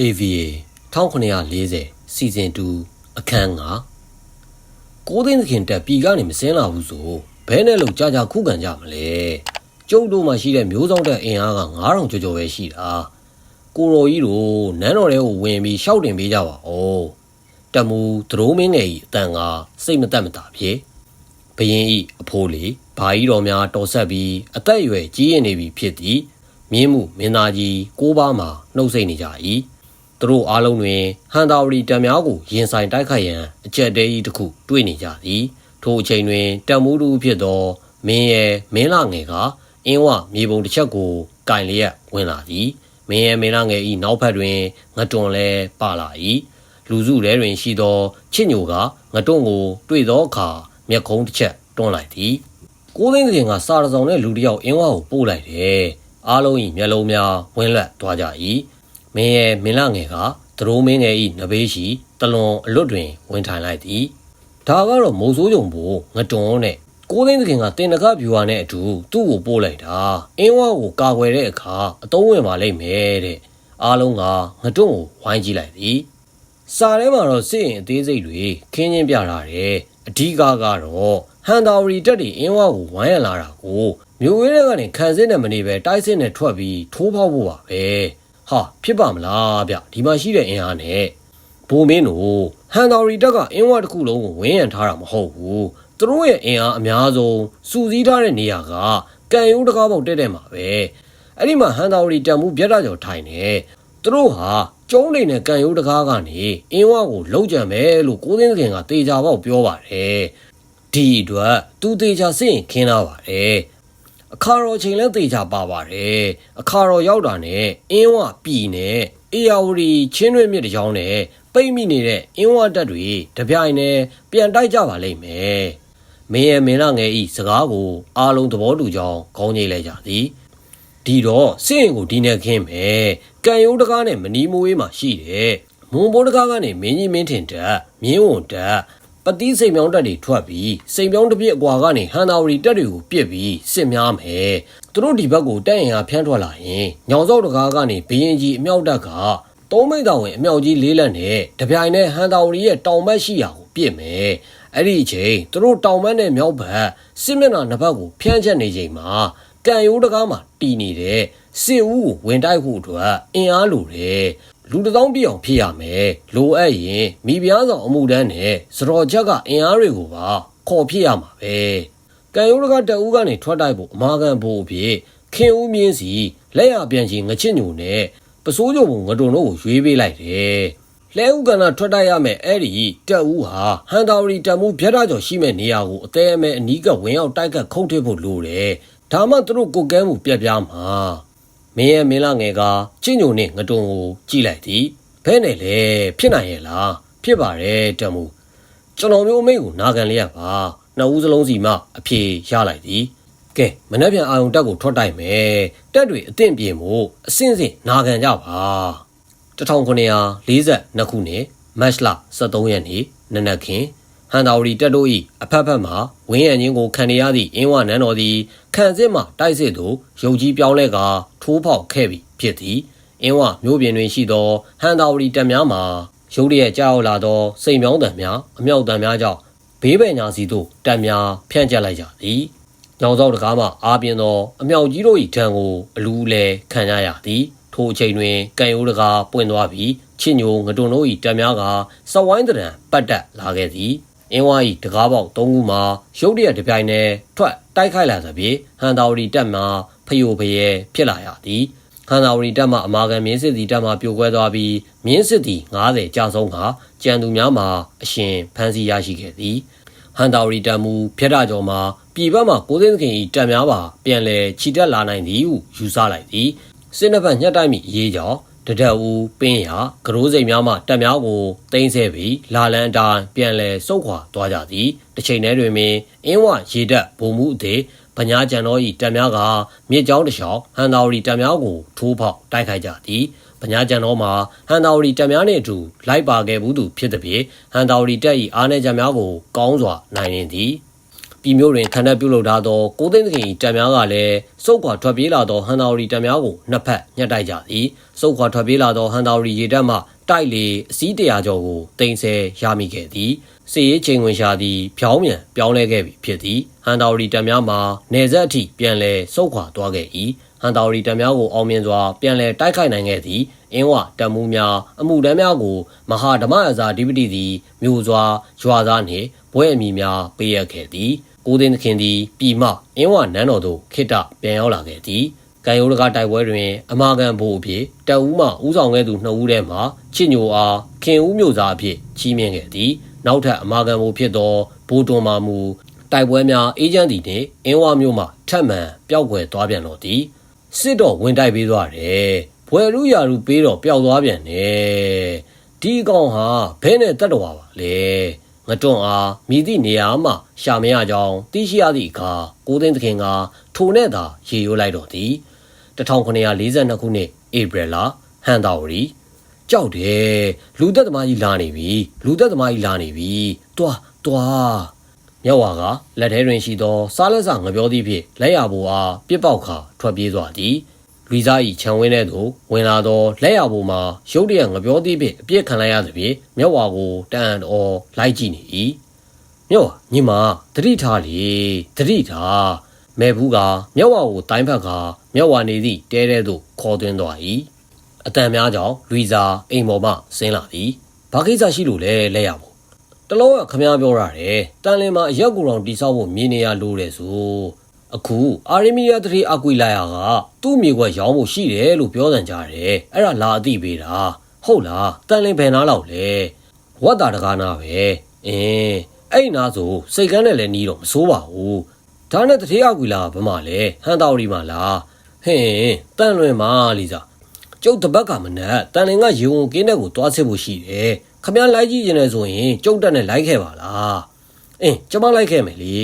AVA 1940စီဇန်2အခန်း9ကိုသိန်းသခင်တက်ပြည်ကနေမစင်းလာဘူးဆိုဘဲနဲ့လို့ကြာကြာခုခံကြမလဲကျုပ်တို့မှရှိတဲ့မျိုးစောင့်တဲ့အင်အားက9000ကျော်ကျော်ပဲရှိတာကိုရော်ကြီးတို့နန်းတော်ထဲကိုဝင်ပြီးရှောက်တင်ပေးကြပါဦးတမူသရိုးမင်းငယ်ကြီးအတန်ကစိတ်မသက်မသာဖြစ်ဘရင်ဤအဖိုးလေးဘာကြီးတော်များတော်ဆက်ပြီးအသက်အရွယ်ကြီးရင်နေပြီဖြစ်သည်မြင်းမှုမင်းသားကြီးကိုးပါးမှာနှုတ်ဆက်နေကြ၏ သူတို့အားလုံးတွင်ဟန်တာဝရီတံများကိုရင်ဆိုင်တိုက်ခိုက်ရန်အကြက်တဲကြီးတစ်ခုတွေ့နေကြသည်ထိုအချိန်တွင်တံမိုးတူဖြစ်သောမင်းရဲ့မင်းလာငယ်ကအင်းဝမြေပုံတစ်ချက်ကိုကင်လျက်ဝင်လာသည်မင်းရဲ့မင်းလာငယ်၏နောက်ဖက်တွင်ငတွန်လဲပါလာ၏လူစုထဲတွင်ရှိသောချစ်ညိုကငတွန်ကိုတွေ့သောအခါမျက်ခုံးတစ်ချက်တွန်းလိုက်သည်ကိုသိန်းကင်ကစာရဆောင်တဲ့လူတစ်ယောက်အင်းဝကိုပို့လိုက်တယ်အားလုံး၏မျက်လုံးများဝင်းလက်သွားကြ၏ မင်းရဲ့မင်းလာငယ်ကသရိုးမင်းငယ်၏နဘေးရှိတလွန်အလွတ်တွင်ဝင်ထိုင်လိုက်သည်ဒါကတော့မုံစိုးကြုံဖို့ငတွန်နဲ့ကိုသိန်းကင်ကတင်နကဗျူဟာနဲ့အတူသူ့ကိုပို့လိုက်တာအင်းဝကိုကာကွယ်တဲ့အခါအတုံးဝင်ပါလိမ့်မယ်တဲ့အားလုံးကငတွန်ကိုဝိုင်းကြည့်လိုက်သည်စာထဲမှာတော့စစ်ရင်အသေးစိတ်တွေခင်းချင်းပြထားတယ်အဓိကကတော့ဟန်တာဝရီတက်တွေအင်းဝကိုဝိုင်းရလာတာကိုမြို့ဝဲတဲ့ကနေခံစစ်နဲ့မနေပဲတိုက်စစ်နဲ့ထွက်ပြီးထိုးဖောက်ဖို့ပါပဲ ဟာဖြစ်ပါမလားဗျဒီမှာရှိတဲ့အင်အားနဲ့ဘိုးမင်းတို့ဟန်တာဝရီတက်ကအင်းဝတစ်ခုလုံးကိုဝင်းရံထားတာမဟုတ်ဘူးသူတို့ရဲ့အင်အားအများဆုံးစူစည်းထားတဲ့နေရာကကံရိုးတကားပေါက်တက်တဲ့မှာပဲအဲ့ဒီမှာဟန်တာဝရီတက်မှုပြတ်တာကြော်ထိုင်နေသူတို့ဟာကျုံးနေနဲ့ကံရိုးတကားကနေအင်းဝကိုလုံးကြံမယ်လို့ကိုသိန်းခင်ကတေချာပေါက်ပြောပါတယ်ဒီအတွက်သူတေချာစစ်ရင်ခင်းလာပါတယ် အခါတော်ချိန်လဲတေချာပါပါတယ်အခါတော်ရောက်တာနဲ့အင်းဝပြည်နဲ့အေယာဝတီချင်းရွေမြစ်တကြောင်းနဲ့ပိတ်မိနေတဲ့အင်းဝတက်တွေတပြိုင်နဲ့ပြန်တိုက်ကြပါလိမ့်မယ်မင်းရဲ့မင်းလာငယ်ဤစကားကိုအားလုံးသဘောတူကြောင်းခေါင်းကြီးလိုက်ကြသည်ဒီတော့စစ်ရင်ကိုဒီနဲ့ခင်းမယ်ကံရိုးတကားနဲ့မနီမွေးမှာရှိတယ်မွန်ဘောတကားကနေမင်းကြီးမင်းထင်တက်မြင်းဝန်တက် ပတိစိန်မြောင်းတက်တွေထွက်ပြီးစိန်မြောင်းတစ်ပြည့်အကွာကနေဟန်တာဝရီတက်တွေကိုပြစ်ပြီးစစ်များမယ်သူတို့ဒီဘက်ကိုတက်ရင်အားဖျန်းထွက်လာရင်ညောင်စောက်တကားကနေဘရင်ကြီးအမြောက်တက်ကသုံးမိတ်တော်ဝင်အမြောက်ကြီးလေးလက်နဲ့တပြိုင်နဲ့ဟန်တာဝရီရဲ့တောင်ဘက်ရှိရာကိုပြစ်မယ်အဲ့ဒီအချိန်သူတို့တောင်ဘက်နဲ့မြောက်ဘက်စစ်မျက်နှာနှစ်ဘက်ကိုဖျန်းချက်နေချိန်မှာကံရိုးတကားမှာတီနေတဲ့စစ်ဦးကိုဝင်တိုက်ဖို့အတွက်အင်အားလိုတယ် လူတစ်သောင်းပြည့်အောင်ဖြစ်ရမယ်လိုအပ်ရင်မိဖုရားဆောင်အမှုတန်းနဲ့စတော်ချက်ကအင်အားတွေကိုပါခေါ်ဖြစ်ရမှာပဲကံရိုးတကားတအူးကနေထွက်တိုက်ဖို့အမာခံဖို့အဖြစ်ခင်ဦးမြင်းစီလက်ရပြန်ချင်ငချစ်ညိုနဲ့ပစိုးကြုံငတုံတို့ကိုရွေးပေးလိုက်တယ်လဲဥကနာထွက်တိုက်ရမယ်အဲ့ဒီတက်ဦးဟာဟန်တာဝရီတမှုဗျက်တာကျော်ရှိမဲ့နေရာကိုအသေးအမဲအနီးကဝင်ရောက်တိုက်ကခုံထည့်ဖို့လိုတယ်ဒါမှသူတို့ကိုကဲမှုပြက်ပြားမှာ မင်းရဲ့မင်းလာငယ်ကချင့်ညိုနဲ့ငတုံကိုကြည့်လိုက်သည်ဘဲနဲ့လေဖြစ်နိုင်ရဲ့လားဖြစ်ပါတယ်တမှုကျွန်တော်မျိုးအမိတ်ကိုနာခံလေးရပါနှစ်ဦးစလုံးစီမှအဖြေရလိုက်သည်ကဲမနှက်ပြန်အာယုံတက်ကိုထွက်တိုက်မယ်တက်တွေအသင့်ပြင်မှုအစင်းစင်နာခံကြပါ1942ခုနှစ်မတ်လ23ရက်နေ့နနက်ခင်း ဟန်တာဝရီတက်တို့၏အဖက်ဖက်မှဝင်းရံချင်းကိုခံရသည့်အင်းဝနန်းတော်သည်ခံစစ်မှတိုက်စစ်သို့ရုပ်ကြီးပြောင်းလဲကာထိုးဖောက်ခဲ့ပြီးဖြစ်သည်အင်းဝမျိုးပြင်တွင်ရှိသောဟန်တာဝရီတက်များမှာရုပ်ရည်ကြောက်လာသောစိန်မြောင်းတံများအမြောက်တံများကြောင့်ဘေးပင်ညာစီသို့တက်များဖြန့်ကျက်လိုက်ကြသည်ညောင်စောက်တကားမှအားပြင်းသောအမြောက်ကြီးတို့၏ထံကိုအလူးလဲခံရရသည်ထိုအချိန်တွင်ကံရိုးတကားပွင့်သွားပြီးချစ်ညိုငတွန်တို့၏တက်များကစဝိုင်းတရံပတ်တက်လာခဲ့သည် အင်းဝါဤတကားပေါက်၃ခုမှာရုတ်တရက်တပြိုင်တည်းထွက်တိုက်ခိုက်လာသဖြင့်ဟန်တာဝရီတက်မှဖယိုဖယဲဖြစ်လာရသည်ဟန်တာဝရီတက်မှအမာခံမြင်းစစ်သည်တက်မှပြိုကွဲသွားပြီးမြင်းစစ်သည်90ကြာဆုံးကကြံသူများမှာအရှင်ဖမ်းဆီးရရှိခဲ့သည်ဟန်တာဝရီတက်မှုဖြတ်တာကျော်မှာပြည်ပမှကိုသိန်းသခင်၏တက်များပါပြန်လည်ခြိတက်လာနိုင်သည်ဟုယူဆလိုက်သည်စစ်နှစ်ဖက်ညှက်တိုက်မိအရေးကြောင့် တဒက်ဦးပင်းရကရိုးစိမ်များမှတက်များကိုတင်းဆဲပြီးလာလန်အတိုင်းပြန်လည်စုတ်ခွာသွားကြသည်တစ်ချိန်တည်းတွင်ပင်အင်းဝရေတက်ဘုံမှုအသေးပညာကြံတော်ဤတက်များကမြစ်ကြောင်းတစ်လျှောက်ဟန်တာဝရီတက်များကိုထိုးဖောက်တိုက်ခိုက်ကြသည်ပညာကြံတော်မှာဟန်တာဝရီတက်များနှင့်အတူလိုက်ပါခဲ့ဘူးသူဖြစ်သည်ဖြင့်ဟန်တာဝရီတက်ဤအားနည်းကြများကိုကောင်းစွာနိုင်နေသည် ပြည်မျိုးတွင်ခန္ဓာပြုလုပ်ထားသောကိုသိန်းသခင်၏တပ်များကလည်းစုတ်ခွာထွက်ပြေးလာသောဟန်တာဝရီတပ်များကိုနှစ်ဖက်ညှက်တိုက်ကြသည်စုတ်ခွာထွက်ပြေးလာသောဟန်တာဝရီရေတပ်မှတိုက်လေအစီးတရာကျော်ကိုတင်ဆဲရမိခဲ့သည်စစ်ရေးချိန်ဝင်ရှာသည်ဖြောင်းမြန်ပြောင်းလဲခဲ့ပြီဖြစ်သည်ဟန်တာဝရီတပ်များမှာနေဆက်အထိပြန်လည်စုတ်ခွာသွားခဲ့၏ဟန်တာဝရီတပ်များကိုအောင်မြင်စွာပြန်လည်တိုက်ခိုက်နိုင်ခဲ့သည်အင်းဝတပ်မှုများအမှုတန်းများကိုမဟာဓမ္မအဇာဓိပတိသည်မျိုးစွာရွာသားနှင့်ဘွဲ့အမည်များပေးရခဲ့သည် ကိုသိန်းသခင်သည်ပြည်မှအင်းဝနန်းတော်သို့ခိတ္တပြန်ရောက်လာခဲ့သည်ကံရိုးတကားတိုက်ပွဲတွင် အမာကန်ဘို့အဖြစ်တအူးမှဦးဆောင်ခဲ့သူနှစ်ဦးထဲမှချစ်ညိုအားခင်ဦးမျိုးသားအဖြစ်ချီးမြှင့်ခဲ့သည်နောက်ထပ်အမာကန်ဘို့ဖြစ်သောဘိုးတွန်မာမူတိုက်ပွဲများအေဂျင့်တီနှင့်အင်းဝမျိုးမှထပ်မံပျောက်ကွယ်သွားပြန်တော့သည်စစ်တော့ဝင်တိုက်ပေးသွားတယ်ဘွယ်လူရာလူပေးတော့ပျောက်သွားပြန်တယ်ဒီကောင်ဟာဘဲနဲ့တတ်တော်ပါလေ ငတွန့်အားမိသည့်နေရာမှရှာမရကြောင်းသိရှိရသည့်အခါကိုသိန်းသခင်ကထိုနဲ့သာရေရိုးလိုက်တော့သည်1942ခုနှစ်ဧပြီလဟန်တာဝရီကြောက်တယ်လူသက်သမားကြီးလာနေပြီလူသက်သမားကြီးလာနေပြီတွားတွားမြောက်ဝါကလက်ထဲတွင်ရှိသောစားလက်စငပြောသည့်ဖြင့်လက်ရဘိုအားပြစ်ပေါက်ခါထွက်ပြေးသွားသည် လူစား၏ခြံဝင်းထဲသို့ဝင်လာသောလက်ရဘိုမှာရုတ်တရက်ငပြောသည့်ဖြင့်အပြစ်ခံလိုက်ရသဖြင့်မြောက်ဝါကိုတန်တော်လိုက်ကြည့်နေ၏မြောက်ဝါညီမတတိထားလေတတိထားမဲဘူးကမြောက်ဝါကိုတိုင်းဖက်ကမြောက်ဝါနေသည့်တဲတဲသို့ခေါ်သွင်းသွား၏အတန်များကြောင့်လူစားအိမ်ပေါ်မှဆင်းလာသည်ဘာကိစ္စရှိလို့လဲလက်ရဘိုတလုံးကခမားပြောရတယ်တန်လင်မှာအရက်ကူတော်တိဆောက်ဖို့မြင်နေရလို့တယ်ဆို အခုအာရီမီယာတတိအကွီလာယာကသူ့မိကွက်ရောင်းဖို့ရှိတယ်လို့ပြောတယ်ကြားတယ်အဲ့ဒါလာအသိပေးတာဟုတ်လားတန်လင်ဘယ်နာလောက်လဲဝတ်တာတကားနာပဲအင်းအဲ့နာဆိုစိတ်ကန်းနဲ့လည်းနီးတော့မစိုးပါဘူးဒါနဲ့တတိအကွီလာကဘာမှလဲဟန်တော်ရီမလားဟင်းတန်လွင်မာလီစာကျုပ်တပတ်ကမနက်တန်လင်ကရေဝန်ကင်းတဲ့ကိုတွားစစ်ဖို့ရှိတယ်ခမရလိုက်ကြည့်ရင်လည်းဆိုရင်ကျုပ်တက်နဲ့လိုက်ခဲ့ပါလားအင်းကျမလိုက်ခဲ့မယ်လေ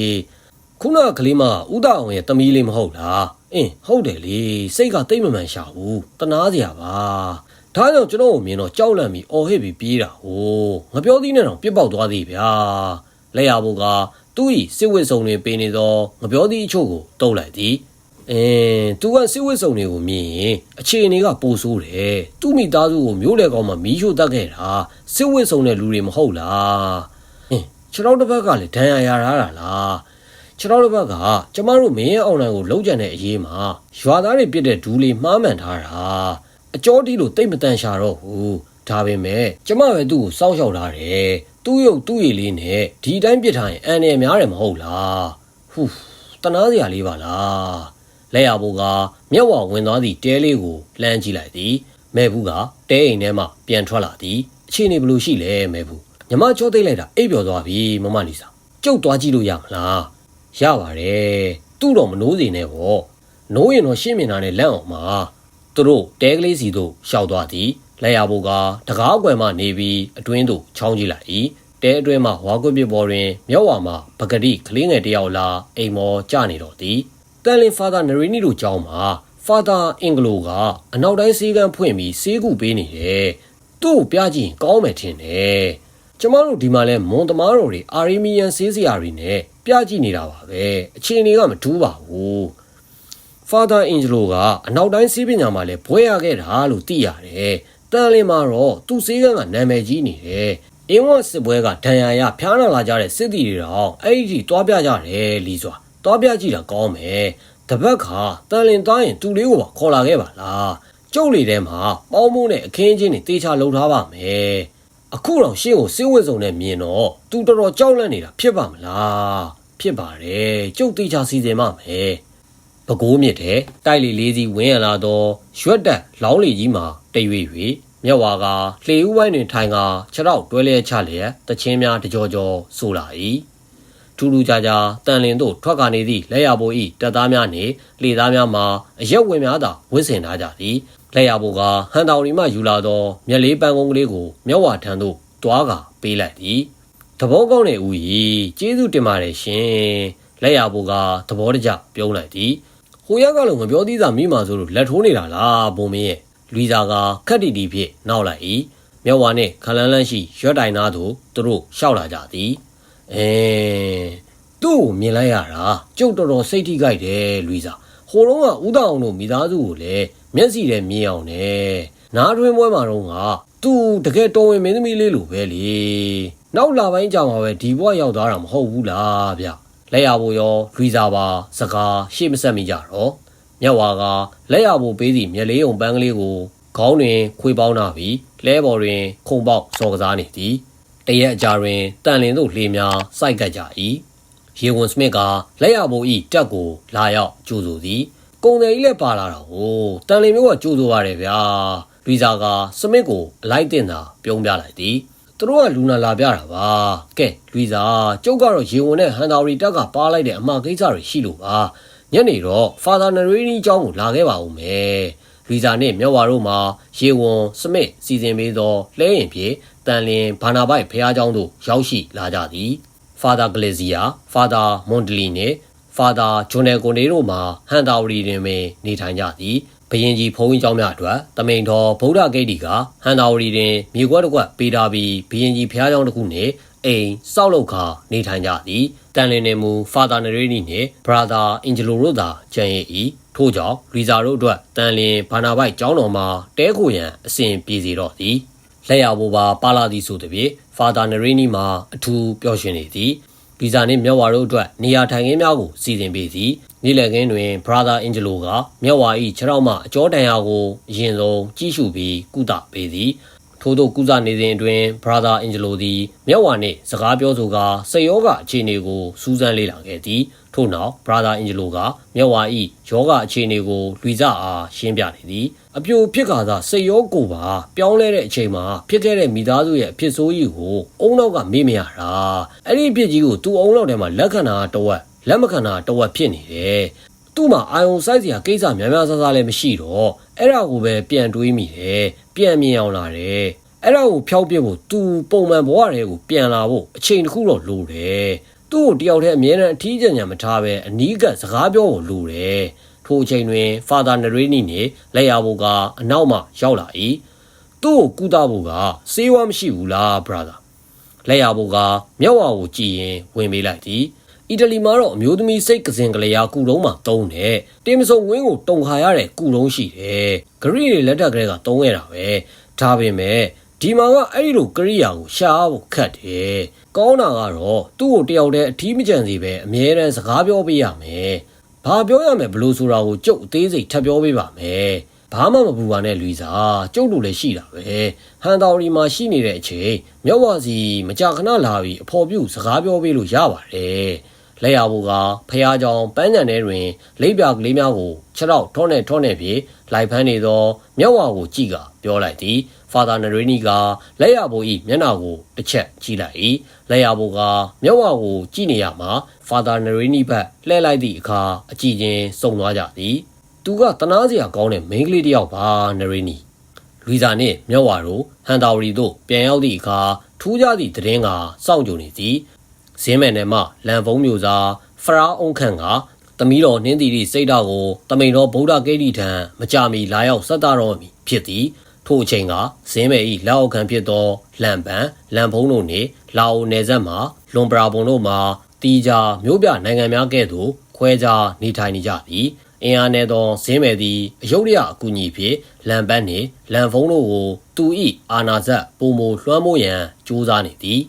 ခုနကကလေးမဥဒအောင်ရဲ့တမီးလေးမဟုတ်လားအင်းဟုတ်တယ်လေစိတ်ကတိတ်မမှန်ရှာဘူးတနာစရာပါဒါကြောင့်ကျွန်တော်ကိုမြင်တော့ကြောက်လန့်ပြီးအော်ဟစ်ပြီးပြေးတာဟိုငပြောသီးနဲ့တော့ပြစ်ပေါက်သွားသေးဗျာလက်ရဘိုကသူ့ဤစစ်ဝစ်စုံတွေပေးနေသောငပြောသီးအချို့ကိုတုံးလိုက်သည်အင်းသူကစစ်ဝစ်စုံတွေကိုမြင်ရင်အခြေအနေကပိုဆိုးတယ်သူ့မိသားစုကိုမျိုးလေကောင်မှမီးရှို့တတ်ခဲ့တာစစ်ဝစ်စုံတဲ့လူတွေမဟုတ်လားအင်းကျွန်တော်တစ်ဘက်ကလည်းဒဏ်ရာရတာလား ကျွန်တော်တို့ဘက်ကကျမတို့မင်းရဲ့အောင်နိုင်ကိုလုံးကြံတဲ့အရေးမှာရွာသားတွေပြစ်တဲ့ဒူးလေးမှားမှန်ထားတာအကျောတီးလို့တိတ်မတန်ရှာတော့ဘူးဒါပေမဲ့ကျမပဲသူ့ကိုစောင့်ရှောက်ထားတယ်သူ့ရုပ်သူ့ရည်လေးနဲ့ဒီတိုင်းပြစ်ထားရင်အန်ရများတယ်မဟုတ်လားဟူးတနာစရာလေးပါလားလက်ရဘိုးကမျက်ဝါဝင်သွားသည့်တဲလေးကိုလှမ်းကြည့်လိုက်သည်မဲဘူးကတဲအိမ်ထဲမှပြန်ထွက်လာသည်အခြေအနေဘယ်လိုရှိလဲမဲဘူးညီမချောသိလိုက်တာအိပ်ပျော်သွားပြီမမလီစာကျုပ်သွားကြည့်လို့ရမလား ရပါတယ်သူ့တော့မနိုးစေနဲ့ပေါ့နိုးရင်တော့ရှင်းမြင်တာနဲ့လက်အောင်မှာသူတို့တဲကလေးစီတို့ရှောက်သွားသည်လက်ရဘိုးကတကားအကွယ်မှနေပြီးအတွင်းသို့ချောင်းကြည့်လိုက်၏တဲအတွင်းမှဝါကွက်ပြပေါ်တွင်မြောက်ဝါမှပကတိကလေးငယ်တယောက်လာအိမ်မောကျနေတော့သည်တန်လင်ဖာသာနရီနီတို့ကျောင်းမှာဖာသာအင်္ဂလိုကအနောက်တိုင်းစီကံဖွင့်ပြီးစေးကူပေးနေတယ်သူ့ကိုပြကြည့်ရင်ကောင်းမယ်ထင်တယ်ကျမတို့ဒီမှာလဲမွန်သမားတော်တွေအာရီမီယန်ဆေးစရာတွေနဲ့ ပြကြည့်နေတာပါပဲအခြေအနေကမတူးပါဘူးဖာသာအင်ဂျလိုကအနောက်တိုင်းစီးပညာမှာလဲဘွဲရခဲ့တာလို့သိရတယ်တန်လင်မှာတော့သူ့စေးကံကနာမည်ကြီးနေတယ်အင်းဝစစ်ပွဲကဒဏ်ရာရဖျားနာလာကြတဲ့စစ်တီတွေတော့အဲ့ဒီကြီးတွားပြကြတယ်လီစွာတွားပြကြည့်တာကောင်းမယ်တပတ်ခါတန်လင်သားရင်သူ့လေးကိုပါခေါ်လာခဲ့ပါလားကျုပ်လေးထဲမှာပေါင်းမိုးနဲ့အခင်းချင်းတွေတေချာလုံထားပါမယ်အခုတော့ရှင်းကိုစေဝစ်စုံနဲ့မြင်တော့သူတော်တော်ကြောက်လန့်နေတာဖြစ်ပါမလား ဖြစ်ပါတယ်ကျုပ်တေချာစီစဉ်ပါမယ်ပကိုးမြစ်တဲ့တိုက်လီလေးစီဝင်းရလာတော့ရွက်တက်လောင်းလီကြီးမှာတိတ်ရွေ၍မြက်ဝါကလှေဦးဝိုင်းတွင်ထိုင်ကခြေတော့တွဲလဲချလျက်တချင်းများတကြောကြောဆိုလာ၏ထူးထူးခြားခြားတန်လင်တို့ထွက်ခါနေသည့်လက်ရဘိုးဤတပ်သားများနှင့်လေသားများမှာအရက်ဝင်များသာဝစ်ဆင်ထားကြသည်လက်ရဘိုးကဟန်တောင်ရီမှယူလာသောမျက်လေးပန်းကုန်းကလေးကိုမြက်ဝါထံသို့တွားကာပေးလိုက်သည် သဘောကောင်းတဲ့ဦးကြီးကျေးဇူးတင်ပါတယ်ရှင်လက်ရဘိုးကသဘောတကျပြုံးလိုက်သည်ဟိုရက်ကလည်းငပြောသီးစာမိမှဆိုလို့လက်ထိုးနေတာလားဘုံမင်းရဲ့လူစာကခက်တီတီဖြင့်နောက်လိုက်၏မြက်ဝါနှင့်ခလန်းလန်းရှိရွက်တိုင်သားသို့သူတို့ရှောက်လာကြသည်အဲသူ့ကိုမြင်လိုက်ရတာကျုပ်တော်တော်စိတ်ထိခိုက်တယ်လူစာဟိုတော့ကဥဒအောင်တို့မိသားစုကိုလည်းမျက်စိနဲ့မြင်အောင်နဲ့နားတွင်ပွဲမှာတော့ကသူတကယ်တော်ဝင်မင်းသမီးလေးလိုပဲလေ နောက်လာပိုင်းကြာမှာပဲဒီဘဝရောက်သွားတာမဟုတ်ဘူးလားဗျလက်ရဖို့ရောလူစာပါစကားရှေ့မဆက်မိကြတော့မြတ်ဝါကလက်ရဖို့ပေးစီမျက်လေးုံပန်းကလေးကိုခေါင်းတွင်ခွေပေါင်းနာပြီးလဲပေါ်တွင် ခုံပေါက်စော်ကစားနေသည်တရက်အကြာတွင်တန်လင်တို့လှေများစိုက်ကပ်ကြ၏ရေဝန်စမစ်ကလက်ရဖို့ဤတက်ကို လာရောက်ကြိုးဆိုသည်ကုံတယ်ကြီးလည်းပါလာတာဟိုတန်လင်မျိုးကကြိုးဆိုရတယ်ဗျာလူစာကစမစ်ကိုအလိုက်တင်တာပြုံးပြလိုက်သည် သူတို့ကလူနာလာပြတာပါကဲလူစာကျုပ်ကတော့ရေဝန်နဲ့ဟန်တာရီတက်ကပါလိုက်တဲ့အမှားကိစ္စတွေရှိလို့ပါညနေတော့ဖာသာနရီနီအကြောင်းကိုလာခဲ့ပါဦးမယ်လူစာနဲ့မြောက်ဝါတို့မှာရေဝန်စမစ်စီစဉ်ပေးသောလဲရင်ပြေတန်လင်ဘာနာဘိုက်ဖះเจ้าတို့ရောက်ရှိလာကြသည်ဖာသာဂလေဇီယာဖာသာမွန်ဒလီနဲ့ဖာသာဂျွန်နယ်ကိုနေတို့မှာဟန်တာဝရီတွင်ပင်နေထိုင်ကြသည် ဘရင်ကြီးဘုံကြီးเจ้าများအတွက်တမိန်တော်ဗုဒ္ဓဂိတ်တီကဟန်တာဝရီတွင်မြေကွက်တစ်ကွက်ပေးထားပြီးဘရင်ကြီးဖះเจ้าတစ်ခုနှင့်အိမ်စောက်လောက်ခါနေထိုင်ကြသည်တန်လင်းနေမူဖာသာနရီနီနှင့်ဘရာသာအင်ဂျလိုတို့သာကျန်ရ၏ထို့ကြောင့်ရီဇာတို့အတွက်တန်လင်းဘာနာဘိုက်ကျောင်းတော်မှာတဲခိုရန်အစဉ်ပြေစီတော့သည်လက်ရဘိုးပါပါလာသည်ဆိုသည်ဖာသာနရီနီမှာအထူးပျော်ရွှင်နေသည်ဗီဇာနှင့်မြတ်ဝါတို့အတွက်နေရာထိုင်ခင်းများကိုစီစဉ်ပေးသည် နေ့လည်ခင်းတွင် Brother Angelo ကမြတ်ဝါ၏ခြေထောက်မှအကျောတန်ရာကိုအရင်ဆုံးကြည့်ရှုပြီးကုသပေးသည်ထို့သောကုသနေစဉ်အတွင်း Brother Angelo သည်မြတ်ဝါနှင့်စကားပြောဆိုကာစိတ်ယောဂအခြေအနေကိုစူးစမ်းလေ့လာခဲ့သည်ထို့နောက် Brother Angelo ကမြတ်ဝါ၏ယောဂအခြေအနေကိုလူစအားရှင်းပြနေသည်အပြိုဖြစ်ခါသာစိတ်ရောကိုပါပြောင်းလဲတဲ့အချိန်မှာဖြစ်ခဲ့တဲ့မိသားစုရဲ့အဖြစ်ဆိုးကြီးကိုအုံနောက်ကမေ့မရတာအဲ့ဒီအဖြစ်ကြီးကိုသူ့အုံနောက်ထဲမှာလက်ခံတာတဝက် လက်မခံတာတဝက်ဖြစ်နေတယ်သူ့မှာအာယုံစိုက်စရာကိစ္စများများဆဆလည်းမရှိတော့အဲ့ဒါကိုပဲပြန်တွေးမိတယ်ပြန်မြင်အောင်လာတယ်အဲ့ဒါကိုဖျောက်ပြဖို့သူပုံမှန်ဘဝတွေကိုပြန်လာဖို့အချိန်တစ်ခုတော့လိုတယ်သူ့ကိုတယောက်တည်းအမြဲတမ်းအထီးကျန်ညာမထားပဲအနီးကပ်စကားပြောဖို့လိုတယ်ထိုအချိန်တွင် ဖာသာနရေနီနှင့်လက်ရဘိုကအနောက်မှရောက်လာ၏သူ့ကိုကုသဖို့ကစေးဝါမရှိဘူးလား brother လက်ရဘိုကမြောက်ဝါကိုကြည်ရင်ဝင်ပေးလိုက်သည် အီတလီမှာတော့အမျိုးသမီးစိတ်ကစင်ကလေးရာကုတုံးမှာတုံးတယ်တင်မစုံဝင်းကိုတုံခါရတဲ့ကုတုံးရှိတယ်ဂရိတွေလက်ထက်ကလေးကတုံးရတာပဲဒါပေမဲ့ဒီမှာကအဲ့ဒီလိုကရိယာကိုရှားဖို့ခတ်တယ်ကောင်းတာကတော့သူ့ကိုတယောက်တည်းအထီးမကျန်စီပဲအမြဲတမ်းစကားပြောပေးရမယ်ဘာပြောရမယ်ဘလို့ဆိုတာကိုကြုတ်အသေးစိတ်ထပ်ပြောပေးပါမယ်ဘာမှမပူပါနဲ့လူစားကျုပ်တို့လည်းရှိတာပဲဟန်တော်ရီမှာရှိနေတဲ့အချိန်မြောက်ဝစီမကြခဏလာပြီးအဖော်ပြုစကားပြောပေးလို့ရပါတယ် လက်ရဖို့ကဖះကြောင်ပန်းညံထဲတွင်လိပ်ပြကလေးများကိုခြေထောက်ထောနဲ့ထောနဲ့ပြေလိုက်ဖမ်းနေသောမြောက်ဝါကိုကြည့်ကပြောလိုက်သည်ဖာသာနရီနီကလက်ရဖို့ဤမျက်နှာကိုတစ်ချက်ကြည့်လိုက်၏လက်ရဖို့ကမြောက်ဝါကိုကြည့်နေရမှာဖာသာနရီနီဘက်လှည့်လိုက်သည့်အခါအကြည့်ချင်းစုံသွားကြသည်သူကတနာစရာကောင်းတဲ့မိန်းကလေးတစ်ယောက်ပါနရီနီလူဇာနှင့်မြောက်ဝါတို့ဟန်တာဝရီတို့ပြန်ရောက်သည့်အခါထူးခြားသည့်သတင်းကစောင့်ကြိုနေသည် ဇင်းမယ်နယ်မှလန်ဖုံးမျိုးစားဖရာအုံခန့်ကသမီးတော်နှင်းတီရီစိတ်ဓာတ်ကိုတမိန်တော်ဗုဒ္ဓဂိတ်တီထံမကြမီလာရောက်ဆက်တာတော်မီဖြစ်သည်ထို့အချိန်ကဇင်းမယ်ဤလက်အောက်ခံဖြစ်သောလန်ပန်လန်ဖုံးတို့နှင့်လာအိုနယ်စပ်မှလွန်ပရာဘုံတို့မှာတီဂျာမြို့ပြနိုင်ငံများကဲ့သို့ခွဲခြားနေထိုင်နေကြသည်အင်အားနဲ့သောဇင်းမယ်သည်အယုဒ္ဓယအကူအညီဖြင့်လန်ပန်းနှင့်လန်ဖုံးတို့ကိုသူ၏အာနာဇက်ပုံမလွှမ်းမိုးရန်ကြိုးစားနေသည်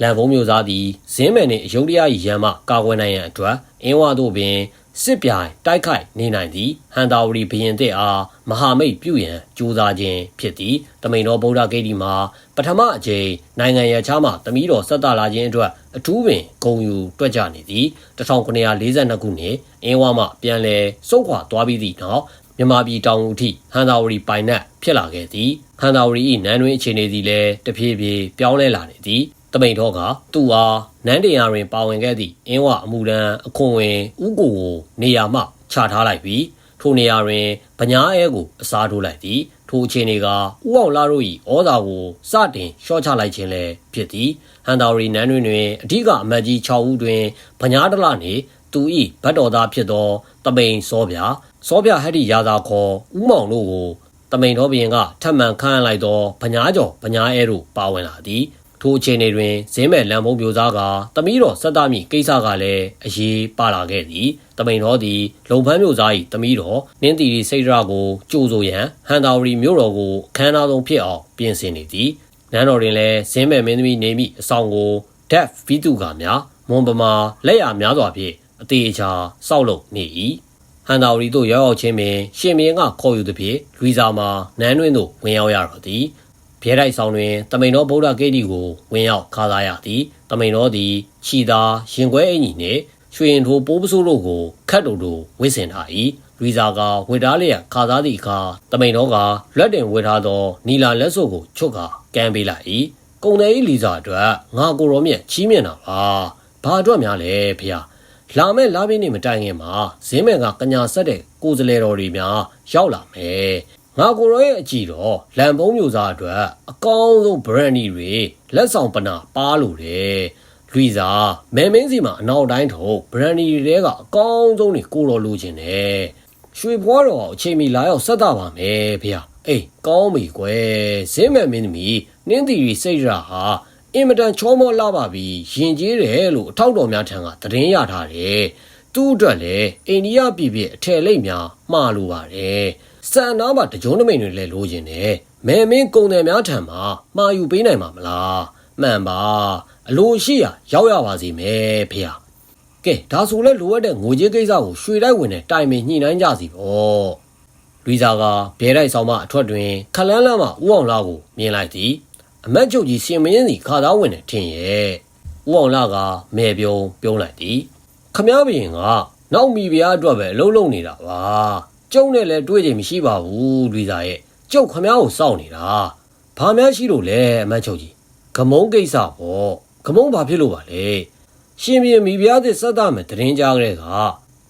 လန်ဖုံးမျိုးသားသည်ဇင်းမယ်နှင့်အယုဒ္ဓယ၏ရန်မှကာကွယ်နိုင်ရန်အတွက်အင်းဝတို့ပင်စစ်ပြိုင်တိုက်ခိုက်နေနိုင်သည်ဟန်တာဝရီဘရင်တဲ့အားမဟာမိတ်ပြုရန်ကြိုးစားခြင်းဖြစ်သည်တမိန်တော်ဗုဒ္ဓဂိတ်ဒီမှာပထမအကြိမ်နိုင်ငံရခြားမှတမီးတော်ဆက်တာလာခြင်းအတွက်အထူးပင်ဂုံယူတွက်ကြနေသည်1942ခုနှစ်အင်းဝမှပြန်လည်စုတ်ခွာသွားပြီးသည့်နောက်မြမပြည်တောင်ဦးထိဟန်တာဝရီပိုင်နက်ဖြစ်လာခဲ့သည်ဟန်တာဝရီ၏နန်းတွင်အခြေအနေသည်လည်းတဖြည်းဖြည်းပြောင်းလဲလာနေသည် တမိန်တော်ကသူ့အားနန်းတင်ရတွင်ပါဝင်ခဲ့သည့်အင်းဝအမှုရန်အခွန်ဝင်ဥကိုကိုနေရာမှချထားလိုက်ပြီးထိုနေရာတွင်ဗညာအဲကိုအစားထိုးလိုက်သည်ထိုအခြေအနေကဥအောင်လာတို့၏ဩဇာကိုစတင်လျှော့ချလိုက်ခြင်းလည်းဖြစ်သည်ဟန်တာရီနန်းတွင်တွင်အဓိကအမတ်ကြီး6ဦးတွင်ဗညာတလနှင့်သူ၏ဗတ်တော်သားဖြစ်သောတပိန်စောပြစောပြဟက်ဒီရာသာခေါ်ဥမောင်တို့ကိုတမိန်တော်ဘရင်ကထပ်မံခန့်အပ်လိုက်သောဗညာကျော်ဗညာအဲတို့ပါဝင်လာသည် ထိုအချိန်တွေတွင်ဇင်းမဲ့လမ်းမုံပြိုစားကတမီးတော်ဆက်သားမိကိစ္စကလည်းအရေးပါလာခဲ့သည်တမိန်တော်သည်လုံဖန်းမျိုးသား၏တမီးတော်နင်းတီရီစိတ်ရကိုကြိုဆိုရန်ဟန်တာဝရီမြို့တော်ကိုခမ်းနားဆုံးဖြစ်အောင်ပြင်ဆင်နေသည်နန်းတော်တွင်လည်းဇင်းမဲ့မင်းသမီးနေမိအဆောင်ကိုဒက်ဗီတူကများမွန်ပမာလက်ရများစွာဖြင့်အသေးအချာစောက်လုပ်နေ၏ဟန်တာဝရီတို့ရောက်ရောက်ချင်းပင်ရှင်မင်းကခေါ်ယူသည်ဖြင့်လူီဇာမှာနန်းတွင်သို့ဝင်ရောက်ရတော်သည် ပြဲတိုက်ဆောင်တွင်တမိန်တော်ဗုဒ္ဓဂိတ်တီကိုဝင်ရောက်ခါသားရသည်တမိန်တော်သည်ခြီသာရင်ခွဲအင်ကြီးနှင့်ရွှေရင်ထိုးပိုးပစိုးတို့ကိုခတ်တူတူဝစ်စင်ထား၏လူဇာကဝေထားလျက်ခါသားသည့်အခါတမိန်တော်ကလက်တင်ဝေထားသောနီလာလက်စုပ်ကိုချွတ်ကာကမ်းပေးလိုက်၏ကုံတဲ့ဤလီဇာအတွက်ငါကိုရောမြတ်ချီးမြှင့်တာပါဘာအတွက်များလဲဖေဟာလာမဲ့လာပြင်းနေမတိုင်ခင်မှာဇင်းမဲ့ကကညာဆက်တဲ့ကိုယ်စလဲတော်တွေများရောက်လာမယ် ငါကိုရောရဲ့အကြည့်တော့လန်ပုံးမျိုးသားအတွက်အကောင်းဆုံး brandy တွေလက်ဆောင်ပနာပါလို့တယ်လူီဇာမဲမင်းစီမှာအနောက်တိုင်းထုံ brandy တွေတဲကအကောင်းဆုံးတွေကိုတော်လိုချင်တယ်ရွှေဘွားတော်အချိန်မီလာရောက်ဆက်တာပါမယ်ဖေဟာအေးကောင်းပြီကွယ်ဇင်းမဲ့မင်းသမီးနင်းတီရီစိတ်ရဟာအင်မတန်ချောမောလာပါပြီရင်ကျေးတယ်လို့အထောက်တော်များထံကသတင်းရထားတယ်သူ့အတွက်လည်းအိန္ဒိယပြည်ပြည်အထယ်လိပ်များမှားလိုပါတယ် စံနာမှာတကြုံတမိန်တွေလည်းလိုချင်တယ်မဲမင်းကုံတယ်များထံမှာမှာယူပေးနိုင်မှာမလားမှန်ပါအလိုရှိရရောက်ရပါစေမယ်ဖေဟာကဲဒါဆိုလဲလိုအပ်တဲ့ငိုကြေးကိစ္စကိုရွှေတိုက်ဝင်နဲ့တိုင်ပင်ညှိနှိုင်းကြစီပေါ့လူီဇာကဘဲတိုက်ဆောင်မအထွက်တွင်ခလန်းလန်းမှဥအောင်လာကိုမြင်လိုက်သည်အမတ်ချုပ်ကြီးရှင်မင်းစီခါသားဝင်နဲ့ထင်ရဲ့ဥအောင်လာကမဲပြုံးပြုံးလိုက်သည်ခမားဘရင်ကနောက်မိဖုရားအတွက်ပဲအလုံးလုံးနေတာပါ ကျုံနဲ့လည်းတွေးကြမရှိပါဘူးလူီဇာရဲ့ကျုပ်ခမားကိုစောင့်နေတာဘာများရှိလို့လဲအမတ်ချုပ်ကြီးဂမုံကိစ္စပေါ့ဂမုံဘာဖြစ်လို့ပါလဲရှင်ပြင်းမိဖုရားသစ်ဆက်သားမယ်တရင်ကြားကြတဲ့က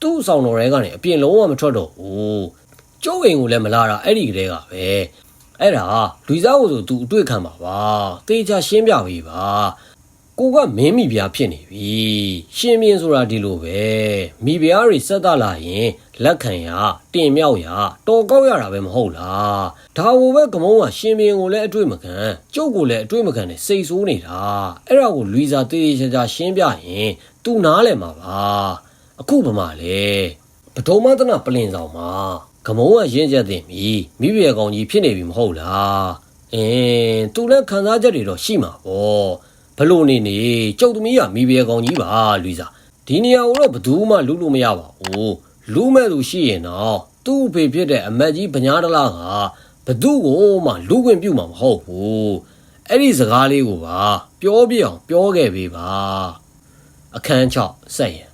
သူ့အဆောင်တော်တွေကနေအပြင်လုံးဝမထွက်တော့ဘူးကျုပ်အိမ်ကိုလည်းမလာတာအဲ့ဒီကလေးကပဲအဲ့ဒါလူစားကိုဆိုသူအတွေ့ခံပါပါတေချာရှင်းပြပေးပါ ကိုကမင်းမိဖုရားဖြစ်နေပြီရှင်ပြင်းဆိုတာဒီလိုပဲမိဖုရားတွေဆက်သားလာရင်လက်ခံရတင်မြောက်ရတော်ကောက်ရတာပဲမဟုတ်လားဒါကိုပဲကမုံကရှင်ပြင်းကိုလည်းအတွေ့မခံကျုပ်ကိုလည်းအတွေ့မခံနဲ့စိတ်ဆိုးနေတာအဲ့ဒါကိုလူစားတေးချာချာရှင်းပြရင်သူနားလည်မှာပါအခုဗမာလေပထမသနာပလင်ဆောင်မှာကမုံကရင့်ကျက်တင်ပြီမိဖုရားကောင်ကြီးဖြစ်နေပြီမဟုတ်လားအင်းသူလည်းခံစားချက်တွေတော့ရှိမှာပေါ့ဘ လို့နေနေကျုပ်သမီးကမိဖုရားကောင်ကြီးပါလူစားဒီနေရာကိုတော့ဘယ်သူမှလူလို့မရပါဘူးလူမဲ့သူရှိရင်တော့သူ့အဖေဖြစ်တဲ့အမတ်ကြီးဗညာတလားကဘသူ့ကိုမှလူခွင့်ပြုမှာမဟုတ်ဘူးအဲ့ဒီစကားလေးကိုပါပြောပြအောင်ပြောခဲ့ပေးပါအခန်း6ဆက်ရင်